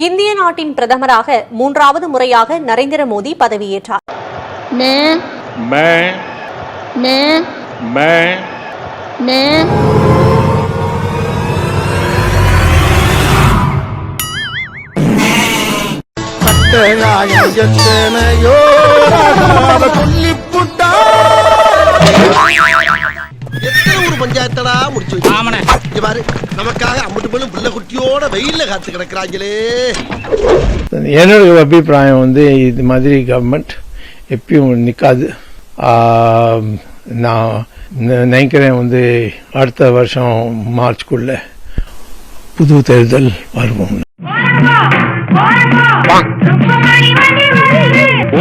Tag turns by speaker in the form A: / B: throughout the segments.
A: இந்திய நாட்டின் பிரதமராக மூன்றாவது முறையாக நரேந்திர மோடி பதவியேற்றார்.
B: मैं
C: பஞ்சாயத்தடா முடிச்சு? இங்க பாரு நமக்காக அம்பட்டு போலும் பிள்ளை குட்டியோட வெயில்ல காத்து கிடக்குறாங்களே
D: என்னோட அபிப்பிராயம் வந்து இது மாதிரி கவர்மெண்ட் எப்பயும் நிற்காது நான் நினைக்கிறேன் வந்து அடுத்த வருஷம் மார்ச்குள்ள புது தேர்தல் வருவோம்.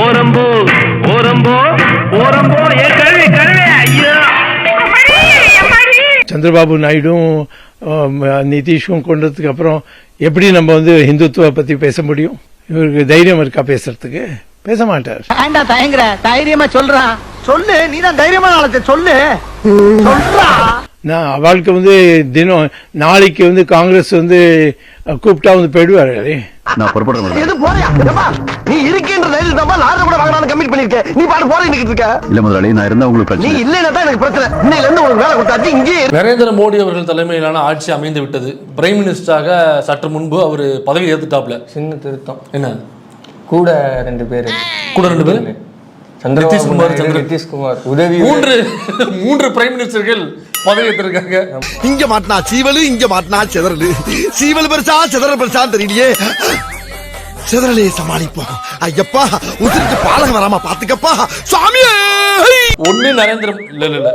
E: ஓரம்போ ஓரம்போ ஓரம்போ ஏ
D: சந்திரபாபு நாயுடும் நிதிஷும் கொண்டதுக்கு அப்புறம் எப்படி நம்ம வந்து இந்துத்துவ பத்தி பேச முடியும்? இவருக்கு தைரியம் இருக்கா பேசுறதுக்கு? பேச மாட்டார்.
F: தயங்குற. தைரியமா சொல்றான் சொல்லு நீ தான் தைரியமா நாளத்தை சொல்லு சொல்றா.
D: நான் அவளுக்கு வந்து தினம் நாளைக்கு வந்து காங்கிரஸ் வந்து கூப்பிட்டா வந்து போயிடுவாரு
G: நான் புறப்படுறேன்
C: எது போறியா? ஏப்பா, நீ இருக்கின்ற தைரியம் தான் லாரி கூட வாங்கலாம்னு கமிட் பண்ணிருக்க நீ பாட்டு போற நிக்கிட்டு இருக்க.
G: இல்ல முதலாளி நான் இருந்தா உங்களுக்கு
C: நீ
G: பிரச்சனை.
C: இல்லைன்னா தான் எனக்கு பிரச்சனை. இன்னையில இருந்து உனக்கு வேலை கொடுத்தாச்சு இங்கே
H: நரேந்திர மோடி அவர்கள் தலைமையிலான ஆட்சி அமைந்து விட்டது. பிரைம் மினிஸ்டராக சற்று முன்பு அவர் பதவி ஏத்துட்டாப்ல.
I: சின்ன திருத்தம்.
H: என்ன?
I: கூட ரெண்டு பேரு.
H: கூட ரெண்டு பேர்? நிதிஷ்குமார்,
I: நிதிஷ்குமார் உதவி
H: மூன்று மூன்று பிரைம் மினிஸ்டர்கள் பதவி ஏற்றிருக்காங்க
C: இங்க மாட்டினா சீவலு இங்க மாட்டினா சிதறலு சீவல் பெருசா சிதறல் பெருசான்னு தெரியலையே சிதறலே சமாளிப்போம் ஐயப்பா உதிரிக்கு பாலகம் வராம பாத்துக்கப்பா சுவாமியே
H: ஒன்னு நரேந்திர இல்ல இல்ல இல்ல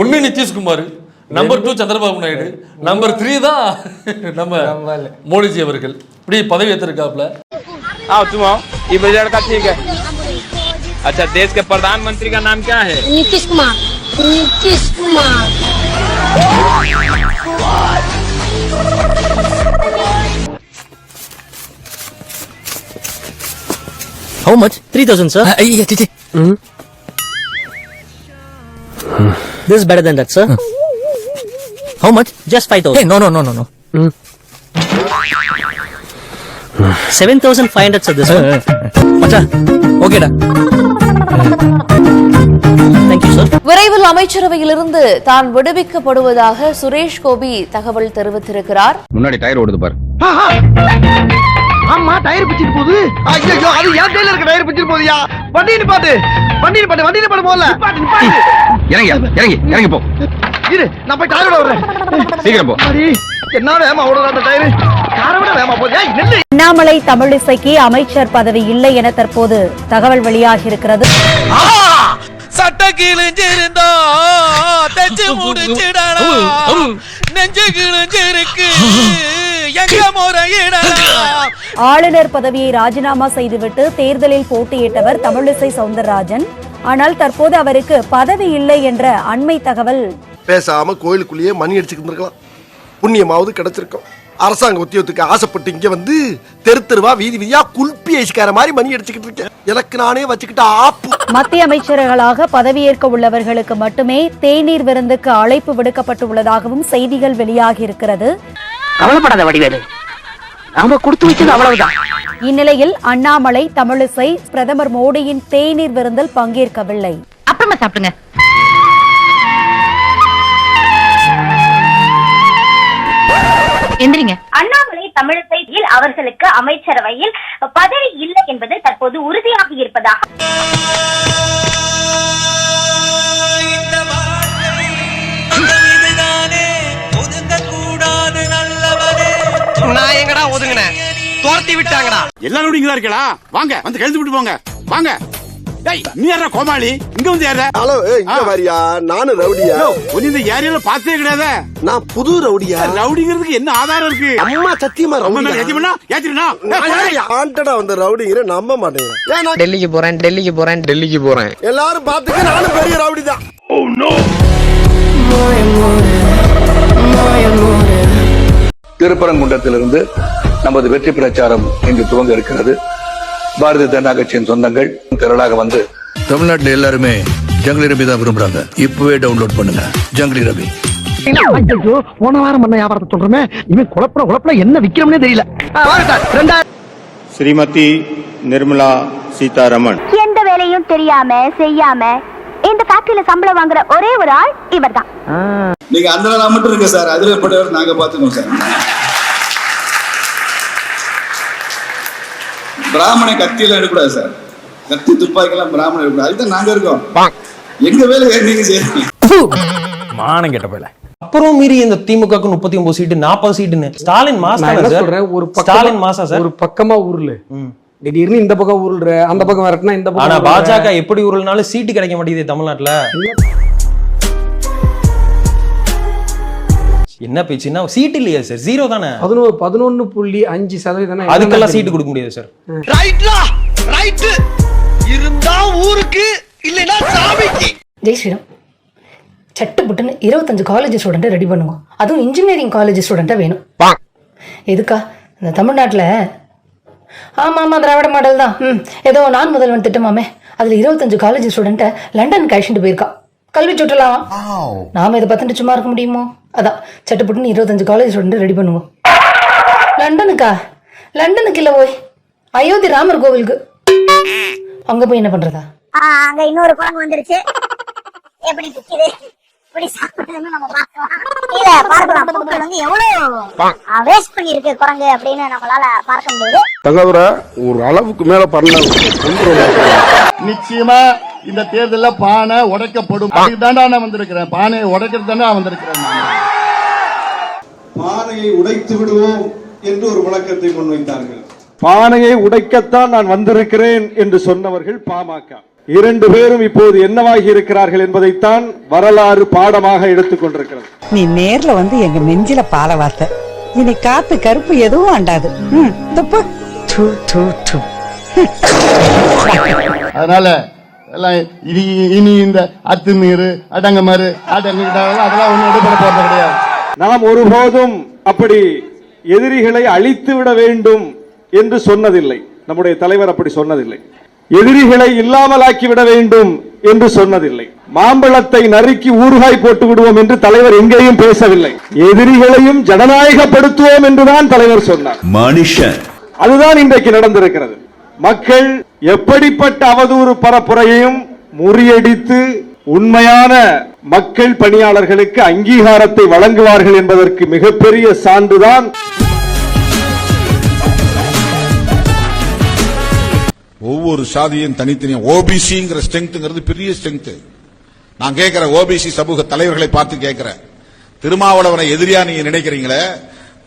H: ஒன்னு Nitish Kumar number two Chandrababu Naidu number three தான் நம்ம
I: நம்மால.
H: மோடிஜி அவர்கள் இப்படி பதவி ஏற்றிருக்காப்ல
E: आओ तुम आओ ये बजट का ठीक है अच्छा देश के प्रधानमंत्री का नाम क्या है
B: Nitish Kumar Nitish Kumar
F: How much? 3000 sir. Uh, yeah, yeah, yeah. This is better than that, sir. How much? Just 5000. Hey, no, no, no, no, no. 7500 sir, this one. Macha, okay da. Thank you, sir.
J: விரைவில் அமைச்சரவையிலிருந்து தான் விடுவிக்கப்படுவதாக சுரேஷ் கோபி தகவல் தெரிவித்திருக்கிறார்
G: முன்னாடி tyre ஓடுது பாரு
F: ஆமா tyre பிச்சிட்டு போகுது.
C: ஐயோ அது என் கையில இருக்க டயர் பிச்சிட்டு போதியா வண்டி நிப்பாட்டு வண்டி நிப்பாட்டு வண்டி நிப்பாட்டு போல
G: இறங்கி இறங்கி இறங்கி போ.
C: இரு நான் போய் டயரோட வர்றேன்
G: சீக்கிரம் போ.
C: என்ன வேமா ஓடுற அந்த டயரு
B: அண்ணாமலை தமிழிசைக்கு அமைச்சர் பதவி இல்லை என தற்போது தகவல் வெளியாகியிருக்கிறது.
E: சட்ட கிழிஞ்சிருந்தா தச்சு முடிச்சிடலாம் நெஞ்சு கிழிஞ்சிருக்கு.
B: ஆளுநர் பதவியை ராஜினாமா செய்துவிட்டு தேர்தலில் போட்டியிட்டவர் தமிழிசை சவுந்தரராஜன். ஆனால் தற்போது அவருக்கு பதவி இல்லை என்ற அண்மை தகவல்.
C: பேசாம கோயிலுக்குள்ளேயே மணி அடிச்சுக்கிட்டு இருக்கலாம் புண்ணியமாவது கிடைச்சிருக்கும். அரசாங்க உத்தியோகத்துக்கு ஆசைப்பட்டு இங்க வந்து தெரு தெருவா வீதி வீதியா குல்பி ஐஸ்கார மாதிரி மணி அடிச்சுக்கிட்டு இருக்கேன். எனக்கு நானே வச்சுக்கிட்ட ஆப்பு.
B: மத்திய அமைச்சர்களாக பதவியேற்க உள்ளவர்களுக்கு மட்டுமே தேநீர் விருந்துக்கு அழைப்பு விடுக்கப்பட்டுள்ளதாகவும் செய்திகள் வெளியாகியிருக்கிறது
F: கவலைப்படாத வடிவேலு. நாம கொடுத்து வச்சது அவ்வளவுதான்.
B: இந்நிலையில் அண்ணாமலை தமிழிசை பிரதமர் மோடியின் தேநீர் விருந்தில் பங்கேற்கவில்லை.
F: அப்புறமா சாப்பிடுங்க. எந்திரிங்க.
J: அண்ணாமலை தமிழிசையில் அவர்களுக்கு அமைச்சரவையில் பதவி இல்லை என்பது தற்போது உறுதியாக இருப்பதாக
C: ஒதுங்கினேன் துரத்தி விட்டாங்கடா.
K: எல்லாரும் இங்க தான் இருக்கலா வாங்க வந்து கழுத்து விட்டு போங்க. வாங்க. டேய் நீ யாரா கோமாளி? இங்க வந்து யாரா
C: ஹலோ இங்க வரியா? நானும் ரவுடியா?
K: ஒன்னு இந்த ஏரியால பார்த்தே கிடையாது.
C: நான் புது ரவுடியா?
K: ரவுடிங்கிறதுக்கு என்ன ஆதாரம் இருக்கு?
C: அம்மா சத்தியமா ரவுடியா
K: ஏத்தினா ஏத்தினா
C: ஆண்டடா வந்த ரவுடிங்கிற நம்ப மாட்டேங்கிறேன். ஏன் நான்
I: டெல்லிக்கு போறேன் டெல்லிக்கு போறேன். டெல்லிக்கு போறேன்.
C: எல்லாரும் பாத்துக்க நானும் பெரிய ரவுடி தான்
G: திருப்பரங்குன்றத்திலிருந்து நமது வெற்றி பிரச்சாரம் இங்கு துவங்க இருக்கிறது. பாரதிய ஜனதா கட்சியின் சொந்தங்கள் திரளாக வந்து தமிழ்நாட்டில் எல்லாருமே ஜங்கலி ரவி தான் விரும்புறாங்க. இப்பவே டவுன்லோட் பண்ணுங்க. ஜங்கலி ரவி.
F: போன வாரம் பண்ண வியாபாரத்தை சொல்றமே. இவன் குழப்ப குழப்ப என்ன விக்கிறோம்னே தெரியல.
L: ஸ்ரீமதி நிர்மலா சீதாராமன்.
M: எந்த வேலையும் தெரியாம செய்யாம இந்த ஃபேக்டரியில சம்பளம் வாங்குற ஒரே ஒரு ஆள் இவர்தான்.
L: நீங்க அந்த மட்டும் இருக்கு சார். அதுல பட்டவர் நாங்க பாத்துக்கோம் சார். பிராமண கத்தியெல்லாம் எடுக்கூடாது சார். கத்தி துப்பாக்கிலாம் பிராமணன் எடுக்கூடாது அதுதான் நாங்க இருக்கோம். எங்க வேலை நீங்க செய்யணும்
H: மானம் கெட்ட போயில
N: அப்புறம் மீறி இந்த திமுக முப்பத்தி ஒன்பது சீட்டு நாற்பது சீட்டுன்னு. ஸ்டாலின் மாசம்
O: சொல்றேன்? ஒரு
N: ஸ்டாலின் மாசம் சார்?
O: ஒரு பக்கமா ஊர்ல. திடீர்னு இந்த பக்கம் உருள்ற அந்த பக்கம் வரட்டுனா இந்த பக்கம்.
N: பாஜக எப்படி உருள்னாலும் சீட்டு கிடைக்க மாட்டேங்குது தமிழ்நாட்டுல. என்ன பேச்சுன்னா சீட் இல்லையா சார் ஜீரோ தானே?
O: பதினோரு பதினொன்னு புள்ளி அஞ்சு சதவீதம்
N: அதுக்கெல்லாம் சீட்டு கொடுக்க முடியாது சார்
C: ரைட்லா ரைட் இருந்தா ஊருக்கு இல்லைன்னா சாமிக்கு.
P: ஜெய் ஸ்ரீராம். சட்டு புட்டுன்னு இருபத்தஞ்சு காலேஜ் ஸ்டூடெண்ட்டை ரெடி பண்ணுங்க. அதுவும் இன்ஜினியரிங் காலேஜ் ஸ்டூடெண்ட்டாக வேணும். எதுக்கா? இந்த தமிழ்நாட்டில்? ஆமாம் ஆமாம் திராவிட மாடல் தான். ம் ஏதோ நான் முதல்வன் திட்டமாமே. அதில் இருபத்தஞ்சு காலேஜ் ஸ்டூடெண்ட்டை லண்டனுக்கு அழைச்சிட்டு போயிருக்கா. கல்வி சுற்றுலாவா நாம இதை பார்த்துட்டு சும்மா இருக்க முடியுமோ? அதான் சட்டு புட்டுன்னு இருபத்தஞ்சு காலேஜ் ஸ்டூடெண்ட்டை ரெடி பண்ணுவோம். லண்டனுக்கா? லண்டனுக்கு இல்லை போய் அயோத்தி ராமர் கோவிலுக்கு. அங்கே போய் என்ன பண்ணுறதா
M: அங்க இன்னொரு குரங்கு வந்துருச்சு. எப்படி நிக்குது இப்படி சாப்பிடுறதுன்னு நம்ம பார்க்கலாம் கீழே பார்க்கலாம் பூக்கள் வந்து எவ்வளவு வேஸ்ட் பண்ணி இருக்கு குரங்கு அப்படின்னு நம்மளால பார்க்க முடியுது.
Q: தகவல ஒரு அளவுக்கு மேல பண்ண
C: நிச்சயமா இந்த தேர்தல்ல பானை உடைக்கப்படும். அதுக்கு தாண்டா நான் வந்திருக்கிறேன். பானையை உடைக்கிறது தாண்டா வந்திருக்கிறேன்
L: பானையை உடைத்து விடுவோம் என்று ஒரு முழக்கத்தை முன்வைத்தார்கள்.
Q: பானையை உடைக்கத்தான் நான் வந்திருக்கிறேன் என்று சொன்னவர்கள் பாமக. இரண்டு பேரும் இப்போது என்னவாகி இருக்கிறார்கள் என்பதைத்தான் வரலாறு பாடமாக எடுத்துக் கொண்டிருக்கிறது.
P: நீ நேர்ல வந்து எங்க நெஞ்சில பால வார்த்த. இனி காத்து கருப்பு எதுவும் அண்டாது. தப்பு
C: அதனால எல்லாம் இனி இனி இந்த அத்துமீறு அடங்கமறு அடங்கு அதெல்லாம் ஒண்ணும் எடுபட போறது கிடையாது.
Q: நாம் ஒருபோதும் அப்படி எதிரிகளை அழித்து விட வேண்டும் என்று சொன்னதில்லை. நம்முடைய தலைவர் அப்படி சொன்னதில்லை. எதிரிகளை இல்லாமலாக்கி விட வேண்டும் என்று சொன்னதில்லை. மாம்பழத்தை நறுக்கி ஊறுகாய் போட்டு விடுவோம் என்று தலைவர் எங்கேயும் பேசவில்லை. எதிரிகளையும் ஜனநாயகப்படுத்துவோம் என்றுதான் தலைவர் சொன்னார்.
G: மனுஷன்.
Q: அதுதான் இன்றைக்கு நடந்திருக்கிறது. மக்கள் எப்படிப்பட்ட அவதூறு பரப்புரையையும் முறியடித்து உண்மையான மக்கள் பணியாளர்களுக்கு அங்கீகாரத்தை வழங்குவார்கள் என்பதற்கு மிகப்பெரிய சான்றுதான் ஒவ்வொரு சாதியும் தனித்தனியா ஓபிசிங்கிற ஸ்ட்ரென்த்ங்கிறது பெரிய ஸ்ட்ரென்த் நான் கேட்கிற ஓபிசி சமூக தலைவர்களை பார்த்து கேட்கிறேன். திருமாவளவனை எதிரியா நீங்க நினைக்கிறீங்களே?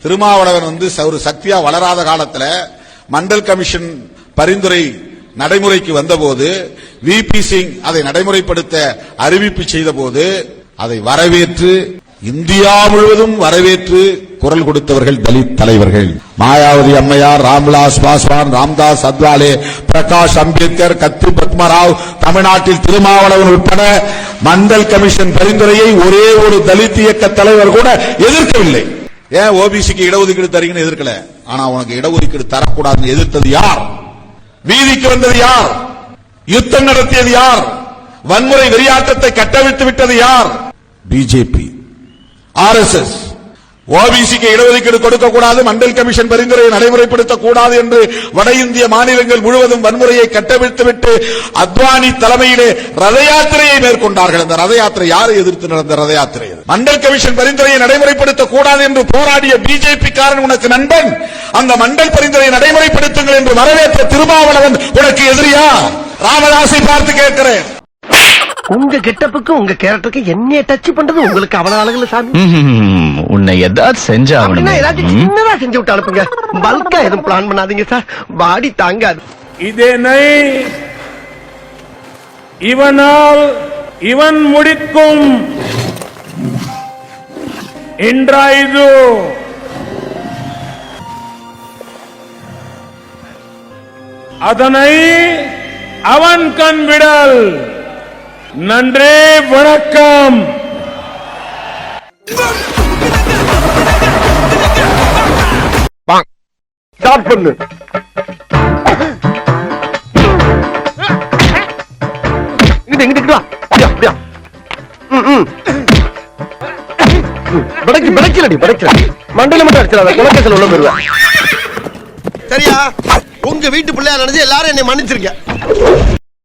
Q: திருமாவளவன் வந்து ச- ஒரு சக்தியா வளராத காலத்தில் மண்டல் கமிஷன் பரிந்துரை நடைமுறைக்கு வந்தபோது விபி சிங் அதை நடைமுறைப்படுத்த அறிவிப்பு செய்தபோது அதை வரவேற்று இந்தியா முழுவதும் வரவேற்று குரல் கொடுத்தவர்கள் தலித் தலைவர்கள். மாயாவதி அம்மையார் ராம்விலாஸ் பாஸ்வான் ராம்தாஸ் அத்வாலே பிரகாஷ் அம்பேத்கர் கத்தி பத்மராவ் தமிழ்நாட்டில் திருமாவளவன் உட்பட மண்டல் கமிஷன் பரிந்துரையை ஒரே ஒரு தலித் இயக்க தலைவர் கூட எதிர்க்கவில்லை. ஏன் ஓபிசிக்கு இடஒதுக்கீடு தரீங்கன்னு எதிர்க்கல? ஆனா உனக்கு இடஒதுக்கீடு தரக்கூடாதுன்னு எதிர்த்தது யார்? வீதிக்கு வந்தது யார்? யுத்தம் நடத்தியது யார்? வன்முறை வெறியாட்டத்தை கட்டவிழ்த்து விட்டது யார்? பிஜேபி ஆர்எஸ்எஸ் ஓபிசிக்கு இடஒதுக்கீடு கொடுக்க கூடாது மண்டல் கமிஷன் பரிந்துரையை நடைமுறைப்படுத்தக் கூடாது என்று வட இந்திய மாநிலங்கள் முழுவதும் வன்முறையை கட்டவிழ்த்துவிட்டு அத்வானி தலைமையிலே ரத யாத்திரையை மேற்கொண்டார்கள். அந்த ரத யாத்திரை யாரை எதிர்த்து நடந்த ரத யாத்திரை மண்டல் கமிஷன் பரிந்துரையை நடைமுறைப்படுத்தக் கூடாது என்று போராடிய பிஜேபி காரன் உனக்கு நண்பன். அந்த மண்டல் பரிந்துரையை நடைமுறைப்படுத்துங்கள் என்று வரவேற்ற திருமாவளவன் உனக்கு எதிரியா? ராமதாசை பார்த்து கேட்கிறேன்.
O: உங்க கெட்டப்புக்கு உங்க கேரக்டருக்கு என்ன டச் பண்றது உங்களுக்கு அவ்வளவு அழகுல சாமி.
N: உன்னை ஏதாவது செஞ்சா
O: அப்படின்னா ஏதாச்சும் சின்னதா செஞ்சு விட்டு அனுப்புங்க. பல்கா எதுவும் பிளான் பண்ணாதீங்க சார் பாடி தாங்காது.
H: இதே நை இவனால் இவன் முடிக்கும். இன்றாயுது. அதனை அவன் கண் விடல். நன்றே வணக்கம்.
C: ஸ்டார்ட் பண்ணு. பிடைக்கு பிடைக்கலடி பிடைக்கல மண்டையில மட்டும் அடிச்சிடாத. குலக்கேசல் உள்ள போயிருவேன் சரியா? உங்க வீட்டு பிள்ளையா நினைச்சு எல்லாரும் என்னை மன்னிச்சிருக்க